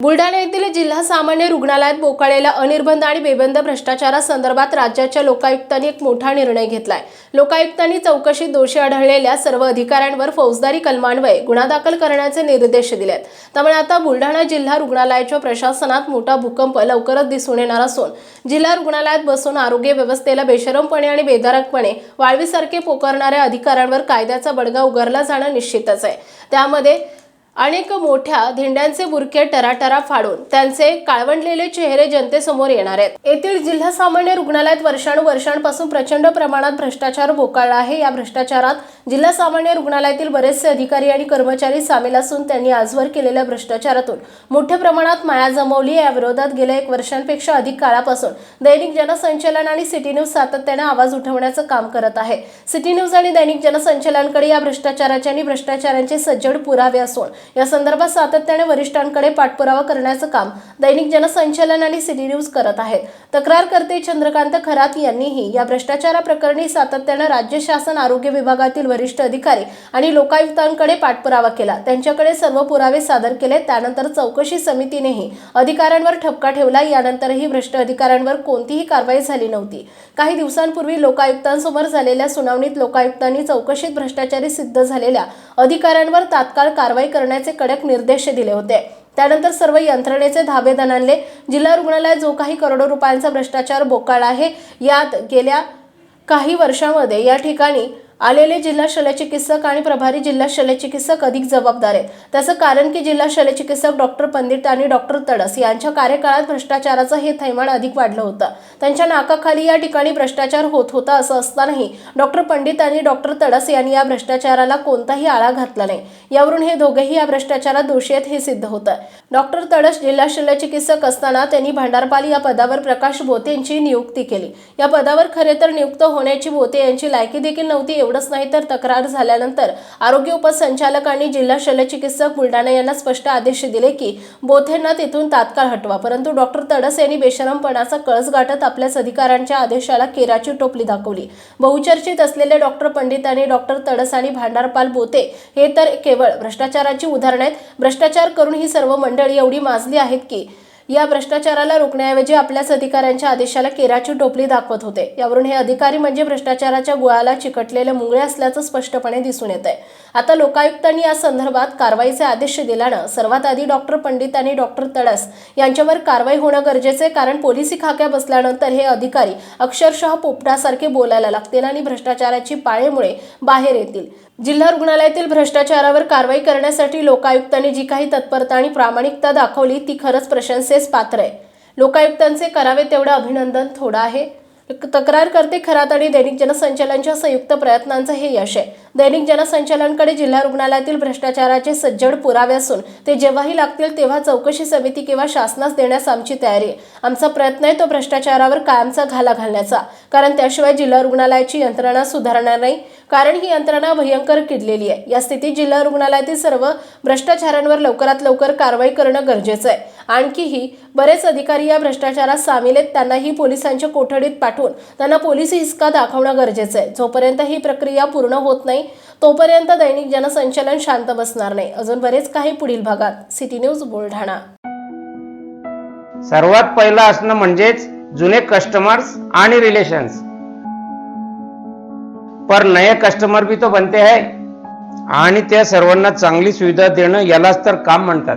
बुलढाणा येथील जिल्हा सामान्य रुग्णालयात बोकाळलेल्या अनिर्बंध आणि बेबंद भ्रष्टाचारासंदर्भात राज्याच्या लोकायुक्तांनी एक मोठा निर्णय घेतलाय. लोकायुक्तांनी चौकशीत दोषी आढळलेल्या सर्व अधिकाऱ्यांवर फौजदारी कलमान्वये गुन्हा दाखल करण्याचे निर्देश दिलेत. त्यामुळे आता बुलढाणा जिल्हा रुग्णालयाच्या प्रशासनात मोठा भूकंप लवकरच दिसून येणार असून जिल्हा रुग्णालयात बसून आरोग्य व्यवस्थेला बेशरमपणे आणि बेधारकपणे वाळवीसारखे पोकारणाऱ्या अधिकाऱ्यांवर कायद्याचा बडगा उगारला जाणं निश्चितच आहे. त्यामध्ये अनेक मोठ्या धिंड्यांचे बुरके टराटरा फाडून त्यांचे काळवंडलेले चेहरे जनतेसमोर येणार आहेत. येथील जिल्हा सामान्य रुग्णालयात वर्षानुवर्षांपासून प्रचंड प्रमाणात भ्रष्टाचार बोकाळला आहे. या भ्रष्टाचारात जिल्हा सामान्य रुग्णालयातील बरेचसे अधिकारी आणि कर्मचारी सामील असून त्यांनी आजवर केलेल्या भ्रष्टाचारातून मोठ्या प्रमाणात माया जमवली या विरोधात गेल्या एक वर्षांपेक्षा अधिक काळापासून दैनिक जनसंचलन आणि सिटी न्यूज सातत्याने आवाज उठवण्याचं काम करत आहे. सिटी न्यूज आणि दैनिक जनसंचलनाकडे या भ्रष्टाचाराचे आणि भ्रष्टाचारांचे सज्जड पुरावे असून या संदर्भात सातत्याने वरिष्ठांकडे पाठपुरावा करण्याचं काम दैनिक जनसंचलन आणि सिटी न्यूज करत आहेत. तक्रारकर्ते चंद्रकांत खरात यांनीही या भ्रष्टाचाराप्रकरणी सातत्यानं राज्य शासन आरोग्य विभागातील वरिष्ठ अधिकारी आणि लोकायुक्तांकडे पाठपुरावा केला. त्यांच्याकडे सर्व पुरावे सादर केले. त्यानंतर चौकशी समितीनेही अधिकाऱ्यांवर ठपका ठेवला. यानंतरही भ्रष्ट अधिकाऱ्यांवर कोणतीही कारवाई झाली नव्हती. काही दिवसांपूर्वी लोकायुक्तांसमोर झालेल्या सुनावणीत लोकायुक्तांनी चौकशीत भ्रष्टाचारी सिद्ध झालेल्या अधिकाऱ्यांवर तात्काळ कारवाई करण्याचे कडक निर्देश दिले होते. त्यानंतर सर्व यंत्रणेचे धाबे आणले जिल्हा रुग्णालयात जो काही करोडो रुपयांचा भ्रष्टाचार बोकाळ आहे यात गेल्या काही वर्षामध्ये या ठिकाणी आलेले जिल्हा शल्यचिकित्सक आणि प्रभारी जिल्हा शल्यचिकित्सक अधिक जबाबदार आहेत. त्याचं कारण की जिल्हा शल्यचिकित्सक डॉक्टर पंडित आणि डॉक्टर तडस यांच्या कार्यकाळात भ्रष्टाचाराचं हे थैमान अधिक वाढलं होतं. त्यांच्या नाकाखाली या ठिकाणी भ्रष्टाचार होत होता असं असतानाही डॉक्टर पंडित आणि डॉक्टर तडस यांनी या भ्रष्टाचाराला कोणताही आळा घातला नाही. यावरून हे दोघेही या भ्रष्टाचारात दोषी आहेत हे सिद्ध होतं. डॉक्टर तडस जिल्हा शल्यचिकित्सक असताना त्यांनी भांडारपाल या पदावर प्रकाश बोते यांची नियुक्ती केली. या पदावर खरे तर नियुक्त होण्याची बोते यांची लायकी देखील नव्हती एवढंच नाही तर तक्रार झाल्यानंतर आरोग्य उपसंचालकांनी जिल्हा शल्यचिकित्सक बुलढाणा यांना स्पष्ट आदेश दिले की बोथेंना तिथून तात्काळ हटवा. परंतु डॉक्टर तडस यांनी बेशरमपणाचा कळस गाठत आपल्याच अधिकाऱ्यांच्या आदेशाला केराची टोपली दाखवली. बहुचर्चित असलेले डॉक्टर पंडित आणि डॉक्टर तडस आणि भांडारपाल बोते हे तर केवळ भ्रष्टाचाराची उदाहरण आहेत. भ्रष्टाचार करून ही सर्व मंडळी एवढी माजली आहेत की या भ्रष्टाचाराला रोखण्याऐवजी आपल्याच अधिकाऱ्यांच्या आदेशाला केराची टोपली दाखवत होते. यावरून हे अधिकारी म्हणजे भ्रष्टाचाराच्या गुळाला चिकटलेले मुंगळे असल्याचं स्पष्टपणे दिसून येत आहे आता लोकायुक्तांनी या संदर्भात कारवाईचे आदेश दिल्यानं सर्वात आधी डॉक्टर पंडित आणि डॉक्टर तडस यांच्यावर कारवाई होणं गरजेचं आहे कारण पोलिसी खाक्या बसल्यानंतर हे अधिकारी अक्षरशः पोपटासारखे बोलायला लागतील आणि भ्रष्टाचाराची पाळेमुळे बाहेर येतील. जिल्हा रुग्णालयातील भ्रष्टाचारावर कारवाई करण्यासाठी लोकायुक्तांनी जी काही तत्परता आणि प्रामाणिकता दाखवली ती खरंच तसेच पात्र आहे. लोकायुक्तांचे करावे तेवढं अभिनंदन थोडं आहे. तक्रार करते खरात आणि दैनिक जनसंचालनच्या संयुक्त प्रयत्नांचं हे यश आहे. दैनिक जनसंचालनकडे जिल्हा रुग्णालयातील भ्रष्टाचाराचे सज्जड पुरावे असून ते जेव्हाही लागतील तेव्हा चौकशी समिती किंवा शासनास देण्यास आमची तयारी आहे. आमचा प्रयत्न आहे तो भ्रष्टाचारावर कायमचा घाला घालण्याचा. कारण त्याशिवाय जिल्हा रुग्णालयाची यंत्रणा सुधारणार नाही. कारण ही यंत्रणा भयंकर किडलेली आहे. या स्थितीत जिल्हा रुग्णालयातील सर्व भ्रष्टाचारांवर लवकरात लवकर कारवाई करणं गरजेचं आहे. आणखीही बरेच अधिकारी या भ्रष्टाचारात सामील आहेत. त्यांनाही पोलिसांच्या कोठडीत पाठवून त्यांना पोलीस हिसका दाखवणं गरजेचं आहे. जोपर्यंत ही प्रक्रिया पूर्ण होत नाही तोपर्यंत दैनिक जनसंचालन शांत बसणार नाही. अजून बरेच काही पुढील भागात. City news Buldhana. सर्वात पहिलं असणं म्हणजेच जुने कस्टमर्स आणि रिलेशन्स पर नए कस्टमर भी तो बनते है. आणि त्या सर्वांना चांगली सुविधा देणं यालाच तर काम म्हणतात.